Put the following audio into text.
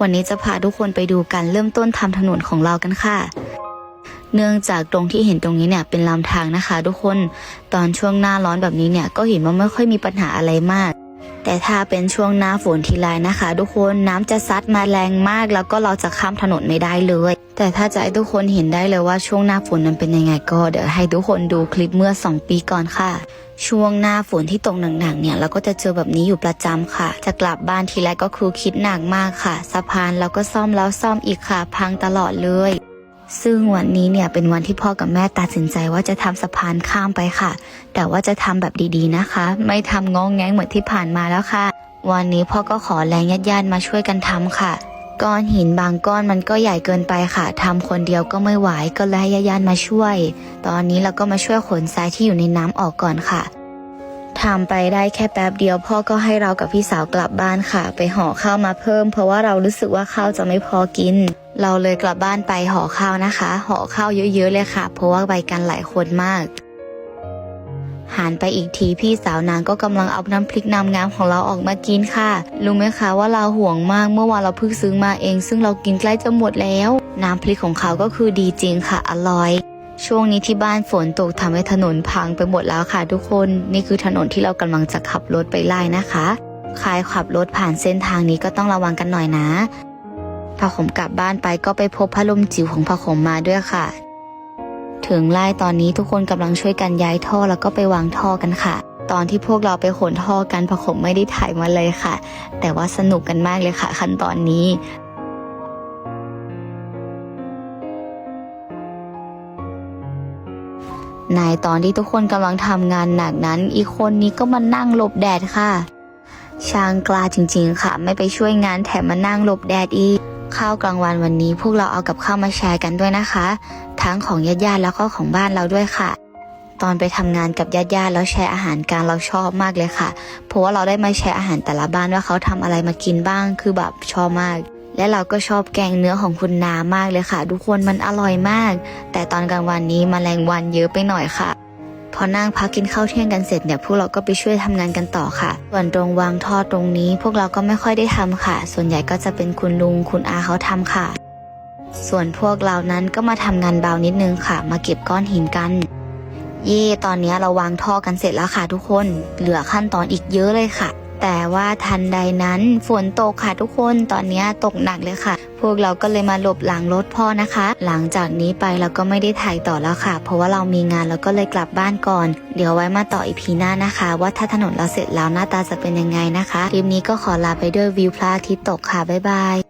วันนี้จะพาทุกคนไปดูการเริ่มต้นทำถนนของเรากันค่ะ เนื่องจากตรงที่เห็นตรงนี้เนี่ยเป็นลำทางนะคะ ทุกคน ตอนช่วงหน้าร้อนแบบนี้เนี่ยก็เห็นว่าไม่ค่อยมีปัญหาอะไรมาก แต่ถ้าเป็นช่วงหน้าฝนทีไรนะคะ ทุกคนน้ำจะซัดมาแรงมาก แล้วก็เราจะข้ามถนนไม่ได้เลย แต่ถ้าจะให้ทุกคนเห็นได้เลยว่าช่วงหน้าฝนนั้นเป็นยังไงก็เดี๋ยวให้ทุกคนดูคลิปเมื่อ 2 ปีก่อนค่ะช่วงหน้าฝนที่ตกหนักๆเนี่ยเราก็จะเจอแบบนี้อยู่ประจำค่ะ จะกลับบ้านทีไรก็คือคิดหนักมากค่ะ สะพานเราก็ซ่อมแล้วซ่อมอีกค่ะ พังตลอดเลย ซึ่งวันนี้เนี่ยเป็นวันที่พ่อกับแม่ตัดสินใจว่าจะทำสะพานข้ามไปค่ะ แต่ว่าจะทำแบบดีๆนะคะ ไม่ทำงองแงงเหมือนที่ผ่านมาแล้วค่ะ วันนี้พ่อก็ขอแรงญาติๆมาช่วยกันทำค่ะ ก้อนหินบางก้อนมันก็ใหญ่เกินไปค่ะทำคนเดียวก็ไม่ไหวก็เลยให้ญาติๆมาช่วย ตอนนี้เราก็มาช่วยขนทรายที่อยู่ในน้ำออกก่อนค่ะ ทำไปได้แค่แป๊บเดียว พ่อก็ให้เรากับพี่สาวกลับบ้านค่ะ ไปห่อข้าวมาเพิ่ม เพราะว่าเรารู้สึกว่าข้าวจะไม่พอกิน เราเลยกลับบ้านไปห่อข้าวนะคะ ห่อข้าวเยอะๆเลยค่ะ เพราะว่าไปกันหลายคนมากหันไปอีกทีพี่สาวนางก็กำลังเอาน้ำพริกน้ำงามของเราออกมากินค่ะรู้ไหมคะว่าเราห่วงมากเมื่อวานเราเพิ่งซื้อมาเอง ซึ่งเรากินใกล้จะหมดแล้ว น้ำพริกของเขาก็คือดีจริงค่ะอร่อย ช่วงนี้ที่บ้านฝนตกทำให้ถนนพังไปหมดแล้วค่ะทุกคน นี่คือถนนที่เรากำลังจะขับรถไปไล่นะคะใครขับรถผ่านเส้นทางนี้ก็ต้องระวังกันหน่อยนะพอผมกลับบ้านไปก็ไปพบพัดลมจิ๋วของพอผมมาด้วยค่ะ ถึงไล่ตอนนี้ทุกคนกำลังช่วยกันย้ายท่อแล้วก็ไปวางท่อกันค่ะ ตอนที่พวกเราไปขนท่อกันพอผมไม่ได้ถ่ายมาเลยค่ะ แต่ว่าสนุกกันมากเลยค่ะ ขั้นตอนนี้ ในตอนที่ทุกคนกำลังทำงานหนักนั้น อีกคนนี้ก็มานั่งหลบแดดค่ะ ช่างกล้าจริงๆค่ะ ไม่ไปช่วยงานแถมมานั่งหลบแดดอีก ข้าวกลางวันวันนี้พวกเราเอากับข้าวมาแชร์กันด้วยนะคะ ทั้งของญาติๆแล้วก็ของบ้านเราด้วยค่ะ ตอนไปทำงานกับญาติๆแล้วแชร์อาหารกันเราชอบมากเลยค่ะ เพราะว่าเราได้มาแชร์อาหารแต่ละบ้านว่าเขาทำอะไรมากินบ้างคือแบบชอบมาก และเราก็ชอบแกงเนื้อของคุณนามากเลยค่ะ ทุกคนมันอร่อยมาก แต่ตอนกลางวันนี้มแมลงวันเยอะไปหน่อยค่ะ พอนั่งพักกินข้าวเที่ยงกันเสร็จเนี่ยพวกเราก็ไปช่วยทำงานกันต่อค่ะ ส่วนตรงวางท่อตรงนี้ พวกเราก็ไม่ค่อยได้ทำค่ะ ส่วนใหญ่ก็จะเป็นคุณลุงคุณอาเขาทำค่ะ ส่วนพวกเรานั้นก็มาทำงานเบานิดนึงค่ะ มาเก็บก้อนหินกันเย่ตอนนี้เราวางท่อกันเสร็จแล้วค่ะทุกคน เหลือขั้นตอนอีกเยอะเลยค่ะ แต่ว่าทันใดนั้นฝนตกค่ะทุกคนตอนนี้ตกหนักเลยค่ะ พวกเราก็เลยมาหลบหลังรถพ่อนะคะ หลังจากนี้ไปเราก็ไม่ได้ถ่ายต่อแล้วค่ะ เพราะว่าเรามีงานเราก็เลยกลับบ้านก่อน เดี๋ยวไว้มาต่ออีพีหน้านะคะ ว่าถ้าถนนเราเสร็จแล้วหน้าตาจะเป็นยังไงนะคะคลิปนี้ก็ขอลาไปด้วยวิวพระอาทิตย์ตกค่ะบ๊ายบาย